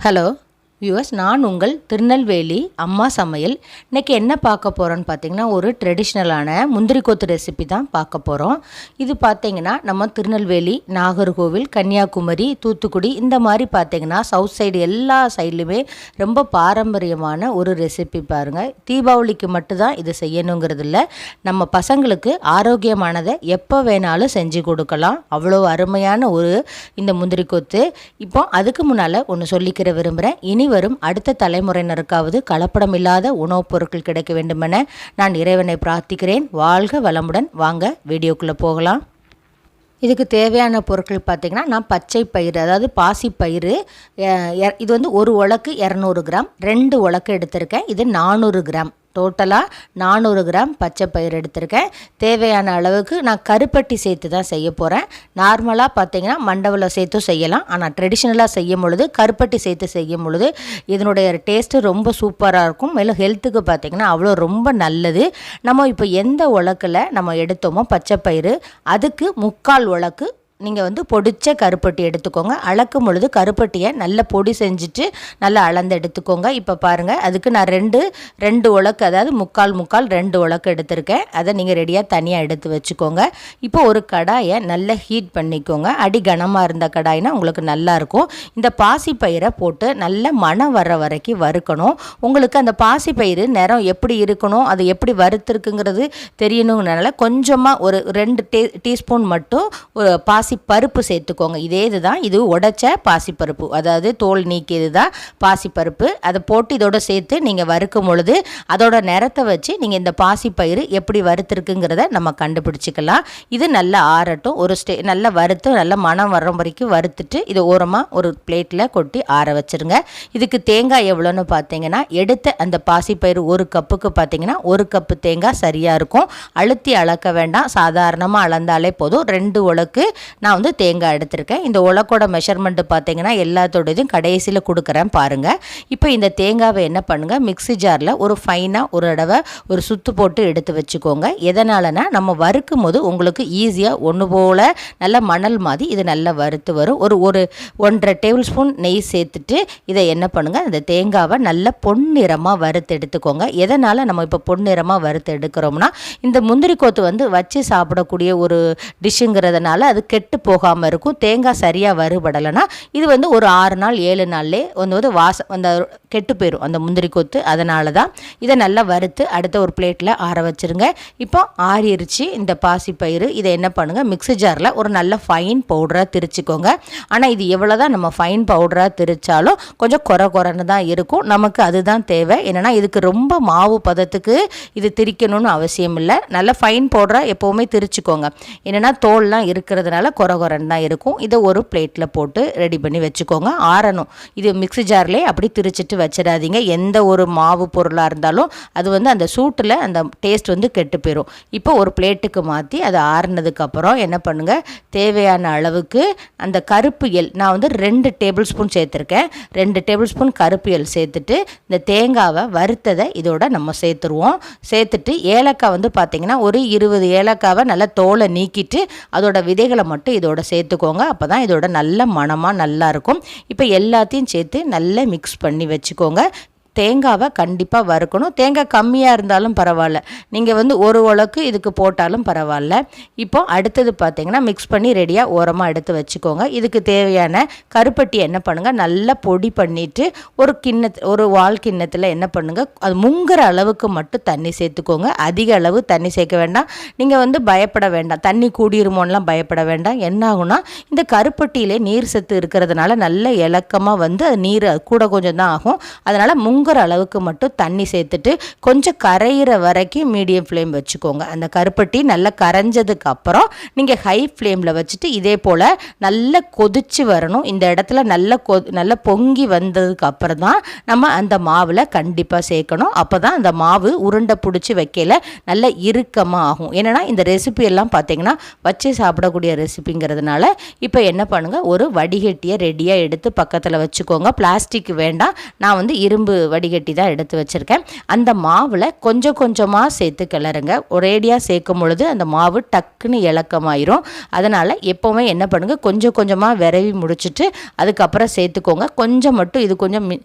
Hello viewers நான் உங்கள் திருநெல்வேலி அம்மா சமையல். இன்றைக்கி என்ன பார்க்க போகிறோன்னு பார்த்தீங்கன்னா ஒரு ட்ரெடிஷ்னலான முந்திரி கொத்து ரெசிபி தான் பார்க்க போகிறோம் இது பார்த்தீங்கன்னா நம்ம திருநெல்வேலி நாகர்கோவில் கன்னியாகுமரி தூத்துக்குடி இந்த மாதிரி பார்த்தீங்கன்னா சவுத் சைடு எல்லா சைட்லையுமே ரொம்ப பாரம்பரியமான ஒரு ரெசிபி பாருங்கள் தீபாவளிக்கு மட்டும்தான் இது செய்யணுங்கிறது இல்லை நம்ம பசங்களுக்கு ஆரோக்கியமானதை எப்போ வேணாலும் செஞ்சு கொடுக்கலாம். அவ்வளோ அருமையான ஒரு இந்த முந்திரி கொத்து. இப்போ அதுக்கு முன்னால் ஒன்று சொல்லிக்கிற விரும்புகிறேன் இனி வரும் அடுத்த தலைமுறையினருக்காவது கலப்படம் இல்லாத உணவுப் பொருட்கள் கிடைக்க வேண்டுமென நான் இறைவனை பிரார்த்திக்கிறேன். வாழ்க வளமுடன். வாங்க வீடியோக்குள்ளே போகலாம். இதுக்கு தேவையான பொருட்கள் பார்த்திங்கன்னா நான் பச்சை பயிறு அதாவது பாசி பயிறு இது வந்து ஒரு உலக்கு இரநூறு கிராம் ரெண்டு உலக்கு எடுத்திருக்கேன். இது நானூறு கிராம். டோட்டலாக நானூறு கிராம் பச்சை பயிர் எடுத்திருக்கேன். தேவையான அளவுக்கு நான் கருப்பட்டி சேர்த்து தான் செய்ய போகிறேன் நார்மலாக பார்த்தீங்கன்னா மண்டவில் சேர்த்தும் செய்யலாம். ஆனால் ட்ரெடிஷ்னலாக செய்யும் பொழுது கருப்பட்டி சேர்த்து செய்யும் பொழுது இதனுடைய டேஸ்ட்டு ரொம்ப சூப்பராக இருக்கும். மேலும் ஹெல்த்துக்கு பார்த்திங்கன்னா அவ்வளோ ரொம்ப நல்லது. நம்ம இப்போ எந்த உலக்கில் நம்ம எடுத்தோமோ பச்சை பயிறு அதுக்கு முக்கால் உலக்கு நீங்கள் வந்து பொடிச்ச கருப்பட்டி எடுத்துக்கோங்க. அளக்கும் பொழுது கருப்பட்டியை நல்ல பொடி செஞ்சுட்டு நல்லா அளந்து எடுத்துக்கோங்க. இப்போ பாருங்கள் அதுக்கு நான் ரெண்டு ரெண்டு உலக்கு அதாவது முக்கால் முக்கால் ரெண்டு உலக்கு எடுத்திருக்கேன். அதை நீங்கள் ரெடியாக தனியாக எடுத்து வச்சுக்கோங்க. இப்போ ஒரு கடாயை நல்லா ஹீட் பண்ணிக்கோங்க. அடி கனமாக இருந்த கடாய்னா உங்களுக்கு நல்லாயிருக்கும் இந்த பாசி பயிரை போட்டு நல்ல மனம் வர்ற வரைக்கும் வறுக்கணும். உங்களுக்கு அந்த பாசி நிறம் எப்படி இருக்கணும் அது எப்படி வறுத்துருக்குங்கிறது தெரியணுங்கிறனால கொஞ்சமாக ஒரு ரெண்டு டீ டீஸ்பூன் மட்டும் ஒரு பாசி பாசி பருப்பு சேர்த்துக்கோங்க. இதே இது தான் இது உடைச்ச பாசிப்பருப்பு. அதாவது தோல் நீக்கியது தான் பாசிப்பருப்பு. அதை போட்டு இதோட சேர்த்து நீங்கள் வறுக்கும் பொழுது அதோட நிறத்தை வச்சு நீங்கள் இந்த பாசிப்பயிறு எப்படி வறுத்துருக்குங்கிறத நம்ம கண்டுபிடிச்சிக்கலாம். இது நல்லா ஆறட்டும். ஒரு ஸ்டே நல்லா வறுத்து நல்லா மனம் வர்ற வரைக்கும் வறுத்துட்டு இது ஓரமாக ஒரு பிளேட்டில் கொட்டி ஆற வச்சுருங்க. இதுக்கு தேங்காய் எவ்வளோன்னு பார்த்தீங்கன்னா எடுத்த அந்த பாசிப்பயிறு ஒரு கப்புக்கு பார்த்தீங்கன்னா ஒரு கப்பு தேங்காய் சரியாக இருக்கும். அழுத்தி அளக்க வேண்டாம். சாதாரணமாக அளந்தாலே போதும். ரெண்டு உலக்கு நான் வந்து தேங்காய் எடுத்திருக்கேன். இந்த உலக்கோட மெஷர்மெண்ட்டு பார்த்தீங்கன்னா எல்லாத்தோடதையும் கடைசியில் கொடுக்குறேன் பாருங்கள் இப்போ இந்த தேங்காவை என்ன பண்ணுங்கள் மிக்சி ஜாரில் ஒரு ஃபைனாக ஒரு தடவை ஒரு சுத்து போட்டு எடுத்து வச்சுக்கோங்க. எதனாலனா நம்ம வறுக்கும் போது உங்களுக்கு ஈஸியாக ஒன்று போல் நல்ல மணல் மாதிரி இது நல்லா வறுத்து வரும். ஒரு ஒரு ஒன்றரை டேபிள் ஸ்பூன் நெய் சேர்த்துட்டு இதை என்ன பண்ணுங்கள் அந்த தேங்காவை நல்ல பொன்னிறமாக வறுத்து எடுத்துக்கோங்க. எதனால் நம்ம இப்போ பொன்னிறமாக வறுத்து எடுக்கிறோம்னா இந்த முந்திரி கோத்து வந்து வச்சு சாப்பிடக்கூடிய ஒரு டிஷ்ஷுங்கிறதுனால அது கெட்டு கெட்டு போகாமல் இருக்கும். தேங்காய் சரியாக வறுபடலைன்னா இது வந்து ஒரு ஆறு நாள் ஏழு நாள்லே வந்து வந்து வாசம் அந்த கெட்டு போயிடும் அந்த முந்திரி கொத்து. அதனால தான் இதை நல்லா வறுத்து அடுத்த ஒரு பிளேட்டில் ஆற வச்சுருங்க. இப்போ ஆறிருச்சு இந்த பாசி பயிறு இதை என்ன பண்ணுங்கள் மிக்ஸி ஜாரில் ஒரு நல்ல ஃபைன் பவுடராக திரிச்சிக்கோங்க. ஆனால் இது எவ்வளோ தான் நம்ம ஃபைன் பவுடராக திரிச்சாலும் கொஞ்சம் குறை குறைன்னு தான் இருக்கும். நமக்கு அதுதான் தேவை. என்னென்னா இதுக்கு ரொம்ப மாவு பதத்துக்கு இது திரிக்கணும்னு அவசியம் இல்லை. நல்ல ஃபைன் பவுடராக எப்போவுமே திரிச்சுக்கோங்க. என்னென்னா தோல்லாம் இருக்கிறதுனால கொரகொரன் தான் இருக்கும். இதை ஒரு பிளேட்டில் போட்டு ரெடி பண்ணி வச்சுக்கோங்க. ஆறணும். இது மிக்ஸி ஜார்லேயே அப்படி திரிச்சிட்டு வச்சிடாதீங்க. எந்த ஒரு மாவு பொருளாக இருந்தாலும் அது வந்து அந்த சூட்டில் அந்த டேஸ்ட் வந்து கெட்டு போயிடும் இப்போ ஒரு பிளேட்டுக்கு மாற்றி அதை ஆறுனதுக்கப்புறம் என்ன பண்ணுங்கள் தேவையான அளவுக்கு அந்த கருப்பு எல் நான் வந்து ரெண்டு டேபிள் ஸ்பூன் சேர்த்துருக்கேன். ரெண்டு டேபிள் ஸ்பூன் கருப்பு எல் சேர்த்துட்டு இந்த தேங்காவை வறுத்ததை இதோட நம்ம சேர்த்துருவோம். சேர்த்துட்டு ஏலக்காய் வந்து பார்த்திங்கன்னா ஒரு இருபது ஏலக்காவை நல்லா தோலை நீக்கிட்டு அதோட விதைகளை மட்டும் இதோட சேர்த்துக்கோங்க. அப்போ தான் இதோட நல்ல மனமாக நல்லாயிருக்கும் இப்போ எல்லாத்தையும் சேர்த்து நல்லா மிக்ஸ் பண்ணி வச்சு வச்சுக்கோங்க. தேங்காவை கண்டிப்பாக வறுக்கணும். தேங்காய் கம்மியாக இருந்தாலும் பரவாயில்ல. நீங்கள் வந்து ஒரு உலக்கு இதுக்கு போட்டாலும் பரவாயில்ல. இப்போ அடுத்தது பார்த்தீங்கன்னா மிக்ஸ் பண்ணி ரெடியாக ஓரமாக எடுத்து வச்சுக்கோங்க. இதுக்கு தேவையான கருப்பட்டி என்ன பண்ணுங்கள் நல்லா பொடி பண்ணிவிட்டு ஒரு கிண்ண ஒரு வால் கிண்ணத்தில் என்ன பண்ணுங்கள் அது முங்குற அளவுக்கு மட்டும் தண்ணி சேர்த்துக்கோங்க. அதிக அளவு தண்ணி சேர்க்க வேண்டாம். நீங்கள் வந்து பயப்பட வேண்டாம். தண்ணி கூடிருமோன்னெலாம் பயப்பட வேண்டாம். என்ன இந்த கருப்பட்டியிலே நீர் சத்து இருக்கிறதுனால நல்ல இலக்கமாக வந்து அது நீர் கூட கொஞ்சம் தான் ஆகும். அதனால் முங்க பொங்குற அளவுக்கு மட்டும் தண்ணி சேர்த்துட்டு கொஞ்சம் கரையிற வரைக்கும் மீடியம் ஃப்ளேம் வச்சுக்கோங்க. அந்த கருப்பட்டி நல்லா கரைஞ்சதுக்கு அப்புறம் நீங்கள் ஹை ஃப்ளேமில் வச்சுட்டு இதே போல் நல்லா கொதிச்சு வரணும். இந்த இடத்துல நல்ல கொ நல்லா பொங்கி வந்ததுக்கு அப்புறம் தான் நம்ம அந்த மாவில் கண்டிப்பாக சேர்க்கணும். அப்போ தான் அந்த மாவு உருண்டை பிடிச்சி வைக்கல நல்ல இறுக்கமாக ஆகும். ஏன்னா இந்த ரெசிபி எல்லாம் பார்த்தீங்கன்னா வச்சு சாப்பிடக்கூடிய ரெசிபிங்கிறதுனால இப்போ என்ன பண்ணுங்கள் ஒரு வடிகட்டியை ரெடியாக எடுத்து பக்கத்தில் வச்சுக்கோங்க. பிளாஸ்டிக் வேண்டாம். நான் வந்து இரும்பு வடிகட்டி தான் எடுத்து வச்சுருக்கேன். அந்த மாவில் கொஞ்சம் கொஞ்சமாக சேர்த்து கிளறுங்க. ஒரேடியாக சேர்க்கும் பொழுது அந்த மாவு டக்குன்னு இலக்கமாயிரும். அதனால் எப்போவுமே என்ன பண்ணுங்கள் கொஞ்சம் கொஞ்சமாக விரவி முடிச்சுட்டு அதுக்கப்புறம் சேர்த்துக்கோங்க. கொஞ்சம் மட்டும் இது கொஞ்சம் மி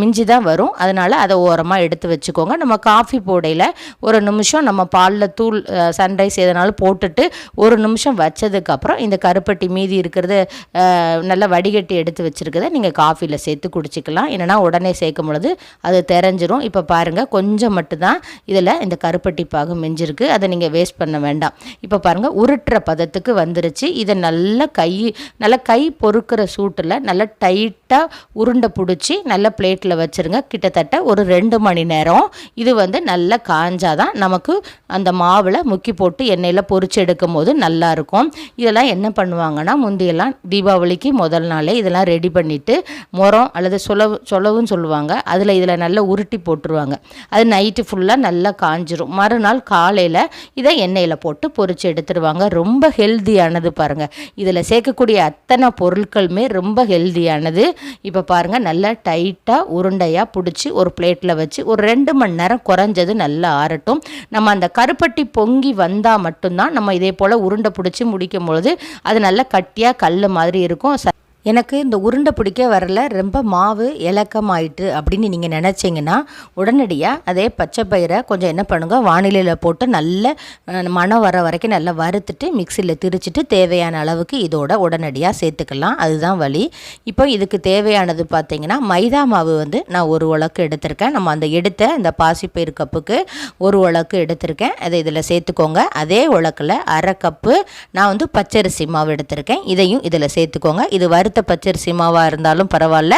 மிஞ்சி தான் வரும். அதனால் அதை ஓரமாக எடுத்து வச்சுக்கோங்க. நம்ம காஃபி போடையில் ஒரு நிமிஷம் நம்ம பாலில் தூள் சன்ரைஸ் எதனாலும் போட்டுட்டு ஒரு நிமிஷம் வச்சதுக்கப்புறம் இந்த கருப்பட்டி மீதி இருக்கிறது நல்லா வடிகட்டி எடுத்து வச்சுருக்கதை நீங்கள் காஃபியில் சேர்த்து குடிச்சிக்கலாம். என்னென்னா உடனே சேர்க்க பொழுது அது தெரிஞ்சிரும். இப்போ பாருங்கள் கொஞ்சம் மட்டும்தான் இதில் இந்த கருப்பட்டி பாகு மிஞ்சிருக்கு. அதை நீங்கள் வேஸ்ட் பண்ண வேண்டாம். இப்போ பாருங்கள் உருட்டுற பதத்துக்கு வந்துருச்சு. இதை நல்லா கை நல்லா கை பொறுக்கிற சூட்டில் நல்லா டைட்டாக உருண்டை பிடிச்சி நல்ல பிளேட்டில் வச்சுருங்க. கிட்டத்தட்ட ஒரு ரெண்டு மணி நேரம் இது வந்து நல்லா காஞ்சாதான் நமக்கு அந்த மாவில் முக்கி போட்டு எண்ணெயில் பொறிச்சு எடுக்கும் போது நல்லாயிருக்கும் இதெல்லாம் என்ன பண்ணுவாங்கன்னா முந்தையெல்லாம் தீபாவளிக்கு முதல் நாளே இதெல்லாம் ரெடி பண்ணிவிட்டு முறம் அல்லது சொலவு சொலவுன்னு சொல்லுவாங்க. அதில் இதில் நல்லா உருட்டி போட்டுருவாங்க. அது நைட்டு ஃபுல்லாக நல்லா காஞ்சிரும். மறுநாள் காலையில் இதை எண்ணெயில் போட்டு பொறிச்சு எடுத்துருவாங்க. ரொம்ப ஹெல்த்தியானது பாருங்கள் இதில் சேர்க்கக்கூடிய அத்தனை பொருட்களுமே ரொம்ப ஹெல்த்தியானது இப்போ பாருங்கள் நல்லா டைட்டாக உருண்டையாக பிடிச்சி ஒரு பிளேட்டில் வச்சு ஒரு ரெண்டு மணி நேரம் குறைஞ்சது நல்லா ஆறட்டும். நம்ம அந்த கருப்பட்டி பொங்கி வந்தால் மட்டும்தான் நம்ம இதே போல் உருண்டை பிடிச்சி முடிக்கும் பொழுது அது நல்லா கட்டியாக கல் மாதிரி இருக்கும். எனக்கு இந்த உருண்டை பிடிக்க வரல ரொம்ப மாவு இலக்கமாயிட்டு அப்படின்னு நீங்கள் நினச்சிங்கன்னா உடனடியாக அதே பச்சை பயிரை கொஞ்சம் என்ன பண்ணுங்கள் வானிலையில் போட்டு நல்ல மனம் வர வரைக்கும் நல்லா வறுத்துட்டு மிக்சியில் திரிச்சிட்டு தேவையான அளவுக்கு இதோட உடனடியாக சேர்த்துக்கலாம். அதுதான் வழி. இப்போ இதுக்கு தேவையானது பார்த்திங்கன்னா மைதா மாவு வந்து நான் ஒரு உலக்கு எடுத்திருக்கேன். நம்ம அந்த எடுத்த இந்த பாசிப்பயிறு கப்புக்கு ஒரு உலக்கு எடுத்திருக்கேன். அதை இதில் சேர்த்துக்கோங்க. அதே உலக்கில் அரை கப்பு நான் வந்து பச்சரிசி மாவு எடுத்திருக்கேன். இதையும் இதில் சேர்த்துக்கோங்க. இது வறுத்த வறுத்த பச்சரிசி மாவாக இருந்தாலும் பரவாயில்ல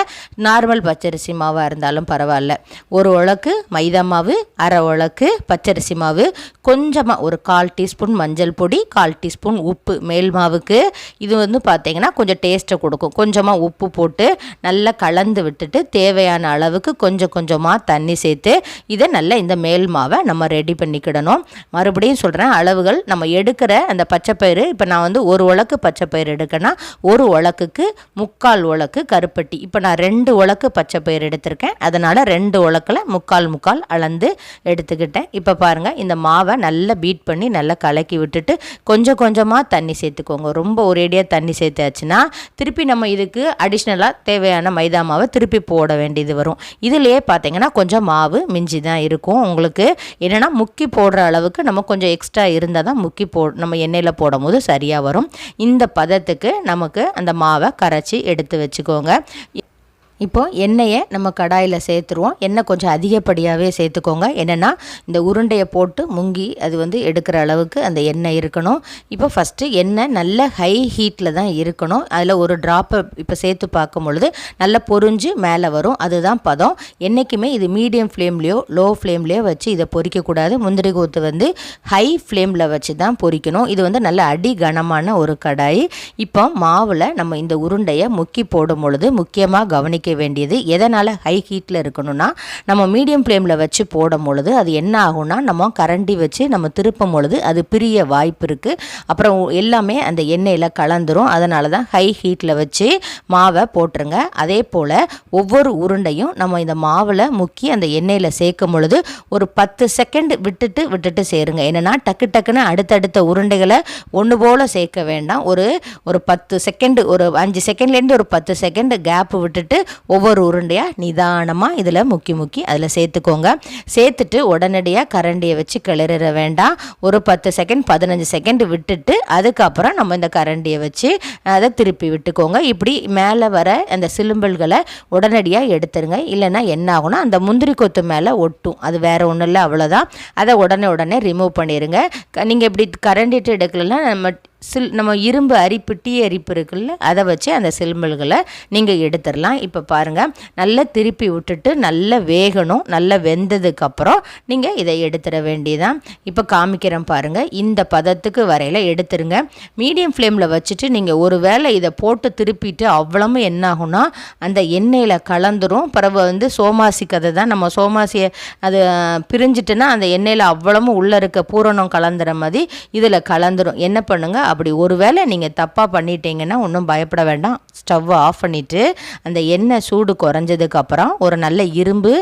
நார்மல் பச்சரிசி மாவாக இருந்தாலும் பரவாயில்ல ஒரு உலக்கு மைதா மாவு அரை உலக்கு பச்சரிசி மாவு கொஞ்சமாக ஒரு கால் டீஸ்பூன் மஞ்சள் பொடி கால் டீஸ்பூன் உப்பு மேல் மாவுக்கு. இது வந்து பார்த்திங்கன்னா கொஞ்சம் டேஸ்ட்டை கொடுக்கும். கொஞ்சமாக உப்பு போட்டு நல்லா கலந்து விட்டுட்டு தேவையான அளவுக்கு கொஞ்சம் கொஞ்சமாக தண்ணி சேர்த்து இதை நல்லா இந்த மேல் மாவை நம்ம ரெடி பண்ணிக்கிடணும். மறுபடியும் சொல்கிறேன் அளவுகள். நம்ம எடுக்கிற அந்த பச்சைப்பயிறு இப்போ நான் வந்து ஒரு உலக்கு பச்சைப்பயிறு எடுக்கேன்னா ஒரு உலக்குக்கு முக்கால் உலக்கு கருப்பட்டி. இப்போ நான் ரெண்டு உலக்கு பச்சை பயிர் எடுத்திருக்கேன். அதனால் ரெண்டு உலக்கில் முக்கால் முக்கால் அளந்து எடுத்துக்கிட்டேன். இப்போ பாருங்கள் இந்த மாவை நல்லா பீட் பண்ணி நல்லா கலக்கி விட்டுட்டு கொஞ்சம் கொஞ்சமாக தண்ணி சேர்த்துக்கோங்க. ரொம்ப ஒரேடியாக தண்ணி சேர்த்தாச்சுன்னா திருப்பி நம்ம இதுக்கு அடிஷ்னலாக தேவையான மைதா மாவை திருப்பி போட வேண்டியது வரும். இதுலேயே பார்த்தீங்கன்னா கொஞ்சம் மாவு மிஞ்சி தான் இருக்கும். உங்களுக்கு என்னென்னா முக்கி போடுற அளவுக்கு நம்ம கொஞ்சம் எக்ஸ்ட்ரா இருந்தால் தான் முக்கி போ நம்ம எண்ணெயில் போடும் போது சரியாக வரும். இந்த பதத்துக்கு நமக்கு அந்த மாவை கரை அரைச்சி எடுத்து வச்சுக்கோங்க. இப்போது எண்ணெயை நம்ம கடாயில் சேர்த்துருவோம். எண்ணெய் கொஞ்சம் அதிகப்படியாகவே சேர்த்துக்கோங்க. என்னென்னா இந்த உருண்டையை போட்டு முங்கி அது வந்து எடுக்கிற அளவுக்கு அந்த எண்ணெய் இருக்கணும். இப்போ ஃபஸ்ட்டு எண்ணெய் நல்ல ஹை ஹீட்டில் தான் இருக்கணும். அதில் ஒரு ட்ராப்பை இப்போ சேர்த்து பார்க்கும் பொழுது நல்லா பொறிஞ்சு மேலே வரும். அதுதான் பதம். என்றைக்குமே இது மீடியம் ஃப்ளேம்லேயோ லோ ஃப்ளேம்லேயோ வச்சு இதை பொறிக்கக்கூடாது. முந்திரி கூத்து வந்து ஹை ஃப்ளேமில் வச்சு தான் பொறிக்கணும். இது வந்து நல்ல அடி கனமான ஒரு கடாய். இப்போ மாவில் நம்ம இந்த உருண்டையை முக்கி போடும் பொழுது முக்கியமாக கவனிக்க வேண்டியது எதனால் ஹை ஹீட்டில் இருக்கணும்னா நம்ம மீடியம் ஃப்ளேமில் வச்சு போடும் பொழுது அது என்ன ஆகும்னா நம்ம கரண்டி வச்சு நம்ம திருப்பும் பொழுது அது பிரிய வாய்ப்பு இருக்குது அப்புறம் எல்லாமே அந்த எண்ணெயில் கலந்துரும். அதனால தான் ஹை ஹீட்டில் வச்சு மாவை போட்டுருங்க. அதே போல் ஒவ்வொரு உருண்டையும் நம்ம இந்த மாவில் முக்கி அந்த எண்ணெயில் சேர்க்கும் பொழுது ஒரு பத்து செகண்ட் விட்டுட்டு விட்டுட்டு சேருங்க. என்னென்னா டக்கு டக்குன்னு அடுத்தடுத்த உருண்டைகளை ஒன்று போல் சேர்க்க வேண்டாம். ஒரு ஒரு பத்து செகண்டு ஒரு அஞ்சு செகண்ட்லேருந்து ஒரு பத்து செகண்ட் கேப் விட்டுட்டு ஒவ்வொரு உருண்டையாக நிதானமாக இதில் முக்கி முக்கி அதில் சேர்த்துக்கோங்க. சேர்த்துட்டு உடனடியாக கரண்டியை வச்சு கிளறிட வேண்டாம். ஒரு பத்து செகண்ட் பதினஞ்சு செகண்ட் விட்டுட்டு அதுக்கப்புறம் நம்ம இந்த கரண்டியை வச்சு அதை திருப்பி விட்டுக்கோங்க. இப்படி மேலே வர அந்த சிலும்பல்களை உடனடியாக எடுத்துருங்க. இல்லைன்னா என்ன ஆகும்னா அந்த முந்திரி கொத்து மேலே ஒட்டும். அது வேறு ஒன்றும் இல்லை அவ்வளோதான் அதை உடனே உடனே ரிமூவ் பண்ணிடுங்க நீங்கள் இப்படி கரண்டிட்டு எடுக்கலன்னா நம்ம சில் நம்ம இரும்பு அரிப்பு டீ அரிப்பு இருக்குல்ல அதை வச்சு அந்த சில்மல்களை நீங்கள் எடுத்துடலாம். இப்போ பாருங்கள் நல்லா திருப்பி விட்டுட்டு நல்லா வேகணும் நல்லா வெந்ததுக்கப்புறம் நீங்கள் இதை எடுத்துட வேண்டியதான் இப்போ காமிக்கிறேன் பாருங்கள் இந்த பதத்துக்கு வரையில் எடுத்துருங்க. மீடியம் ஃப்ளேமில் வச்சுட்டு நீங்கள் ஒரு வேளை இதை போட்டு திருப்பிட்டு அவ்வளவு என்ன ஆகும்னா அந்த எண்ணெயில் கலந்துரும். பிறகு வந்து சோமாசி கதை தான். நம்ம சோமாசியை அது பிரிஞ்சிட்டுனா அந்த எண்ணெயில் அவ்வளவும் உள்ளே இருக்க பூரணம் கலந்துற மாதிரி இதில் கலந்துரும். என்ன பண்ணுங்கள் அப்படி ஒருவேளை நீங்கள் தப்பாக பண்ணிட்டீங்கன்னா ஒன்றும் பயப்பட வேண்டாம். ஸ்டவ்வை ஆஃப் பண்ணிவிட்டு அந்த எண்ணெய் சூடு குறைஞ்சதுக்கப்புறம் ஒரு நல்ல இரும்பு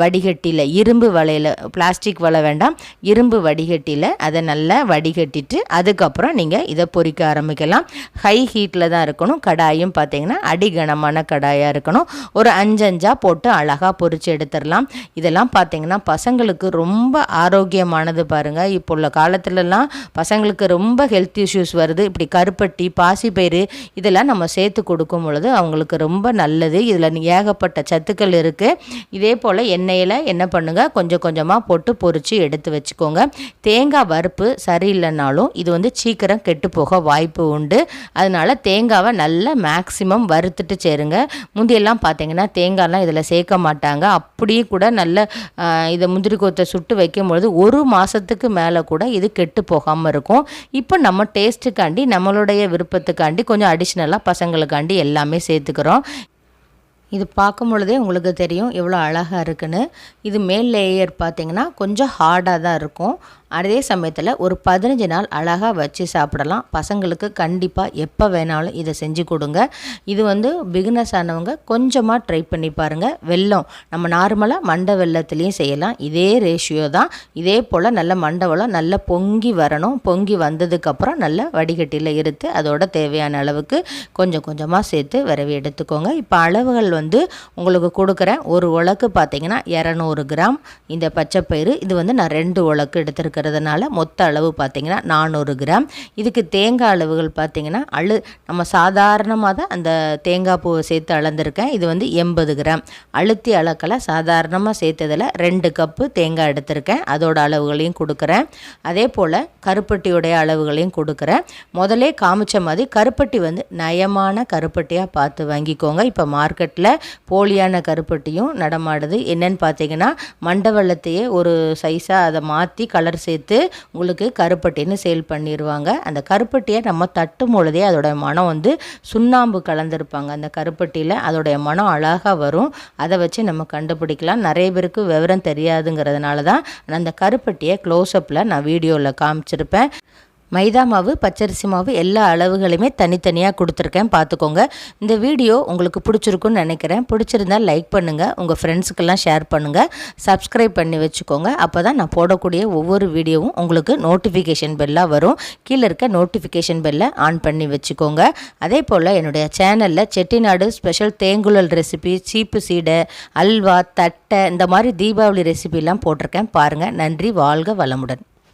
வடிகட்டியில் இரும்பு வலையில் பிளாஸ்டிக் வலை வேண்டாம். இரும்பு வடிகட்டியில் அதை நல்லா வடிகட்டிட்டு அதுக்கப்புறம் நீங்கள் இதை பொறிக்க ஆரம்பிக்கலாம். ஹை ஹீட்டில் தான் இருக்கணும். கடாயும் பார்த்தீங்கன்னா அடிகனமான கடாயாக இருக்கணும். ஒரு அஞ்சு அஞ்சாக போட்டு அழகாக பொரித்து எடுத்துடலாம். இதெல்லாம் பார்த்தீங்கன்னா பசங்களுக்கு ரொம்ப ஆரோக்கியமானது பாருங்கள் இப்போ உள்ள காலத்துலலாம் பசங்களுக்கு ரொம்ப ஹெல்த் இஷ்யூஸ் வருது இப்படி கருப்பட்டி பாசிப்பயிறு இதெல்லாம் நம்ம சேர்த்து கொடுக்கும் பொழுது அவங்களுக்கு ரொம்ப நல்லது. இதில் ஏகப்பட்ட சத்துக்கள் இருக்குது இதே போல் எண்ணெயில் என்ன பண்ணுங்கள் கொஞ்சம் கொஞ்சமாக போட்டு பொறிச்சு எடுத்து வச்சுக்கோங்க. தேங்காய் வறுப்பு சரியில்லைனாலும் இது வந்து சீக்கிரம் கெட்டு போக வாய்ப்பு உண்டு. அதனால் தேங்காவை நல்லா மேக்ஸிமம் வறுத்துட்டு சேருங்க. முந்தியெல்லாம் பார்த்தீங்கன்னா தேங்காய்லாம் இதில் சேர்க்க மாட்டாங்க. அப்படியே கூட நல்ல இதை முந்திரி கோத்தை சுட்டு வைக்கும் பொழுது ஒரு மாதத்துக்கு மேலே கூட இது கெட்டு போகாமல் இருக்கும். இப்போ நம்ம டேஸ்ட் டேஸ்ட்டுக்காண்டி நம்மளுடைய விருப்பத்துக்காண்டி கொஞ்சம் அடிஷ்னலாக பசங்களுக்காண்டி எல்லாமே சேர்த்துக்கிறோம். இது பார்க்கும் பொழுதே உங்களுக்கு தெரியும் எவ்வளோ அழகாக இருக்குன்னு. இது மேல் லேயர் பார்த்திங்கன்னா கொஞ்சம் ஹார்டாக தான் இருக்கும். அதே சமயத்தில் ஒரு பதினஞ்சு நாள் அழகாக வச்சு சாப்பிடலாம். பசங்களுக்கு கண்டிப்பாக எப்போ வேணாலும் இதை செஞ்சு கொடுங்க. இது வந்து பிகினஸ் ஆனவங்க கொஞ்சமாக ட்ரை பண்ணி பாருங்கள் வெல்லம் நம்ம நார்மலாக மண்டை வெள்ளத்துலேயும் செய்யலாம். இதே ரேஷியோ தான். இதே போல் நல்ல மண்டை வெள்ளம் நல்லா பொங்கி வரணும். பொங்கி வந்ததுக்கப்புறம் நல்ல வடிகட்டியில் இருத்து அதோட தேவையான அளவுக்கு கொஞ்சம் கொஞ்சமாக சேர்த்து விரவி எடுத்துக்கோங்க. இப்போ அளவுகள் வந்து உங்களுக்கு கொடுக்குறேன். ஒரு உலக்கு பார்த்தீங்கன்னா இரநூறு கிராம். இந்த பச்சைப்பயிறு இது வந்து நான் ரெண்டு உலக்கு எடுத்துருக்கிறேன். இருக்கிறதுனால மொத்த அளவு பார்த்திங்கன்னா நானூறு கிராம். இதுக்கு தேங்காய் அளவுகள் பார்த்திங்கன்னா அழு நம்ம சாதாரணமாக தான் அந்த தேங்காய் பூவை சேர்த்து அளந்திருக்கேன். இது வந்து எண்பது கிராம். அழுத்தி அளக்கலை சாதாரணமாக சேர்த்ததில் ரெண்டு கப்பு தேங்காய் எடுத்திருக்கேன். அதோட அளவுகளையும் கொடுக்குறேன். அதே போல் கருப்பட்டியுடைய அளவுகளையும் கொடுக்குறேன். முதலே காமிச்ச மாதிரி கருப்பட்டி வந்து நயமான கருப்பட்டியாக பார்த்து வாங்கிக்கோங்க. இப்போ மார்க்கெட்டில் போலியான கருப்பட்டியும் நடமாடுது. என்னென்னு பார்த்தீங்கன்னா மண்டவள்ளத்தையே ஒரு சைஸாக அதை மாற்றி கலர் சேர்த்து உங்களுக்கு கருப்பட்டின்னு சேல் பண்ணிடுவாங்க அந்த கருப்பட்டியை நம்ம தட்டும் பொழுதே அதோடய மனம் வந்து சுண்ணாம்பு கலந்துருப்பாங்க. அந்த கருப்பட்டியில் அதோடைய மனம் அழகாக வரும். அதை வச்சு நம்ம கண்டுபிடிக்கலாம். நிறைய பேருக்கு விவரம் தெரியாதுங்கிறதுனால தான் அந்த கருப்பட்டியை க்ளோஸ்அப்பில் நான் வீடியோவில் காமிச்சிருப்பேன். மைதா மாவு பச்சரிசி மாவு எல்லா அளவுகளையுமே தனித்தனியாக கொடுத்துருக்கேன். பார்த்துக்கோங்க. இந்த வீடியோ உங்களுக்கு பிடிச்சிருக்குன்னு நினைக்கிறேன். பிடிச்சிருந்தால் லைக் பண்ணுங்கள் உங்கள் ஃப்ரெண்ட்ஸுக்கெல்லாம் ஷேர் பண்ணுங்கள் சப்ஸ்கிரைப் பண்ணி வச்சுக்கோங்க. அப்போ தான் நான் போடக்கூடிய ஒவ்வொரு வீடியோவும் உங்களுக்கு நோட்டிஃபிகேஷன் பெல்லாக வரும். கீழே இருக்க நோட்டிஃபிகேஷன் பெல்லை ஆன் பண்ணி வச்சுக்கோங்க. அதே போல் என்னுடைய சேனலில் செட்டிநாடு ஸ்பெஷல் தேங்குழல் ரெசிபி சீப்பு சீடை அல்வா தட்டை இந்த மாதிரி தீபாவளி ரெசிபிலாம் போட்டிருக்கேன். பாருங்கள் நன்றி. வாழ்க வளமுடன்.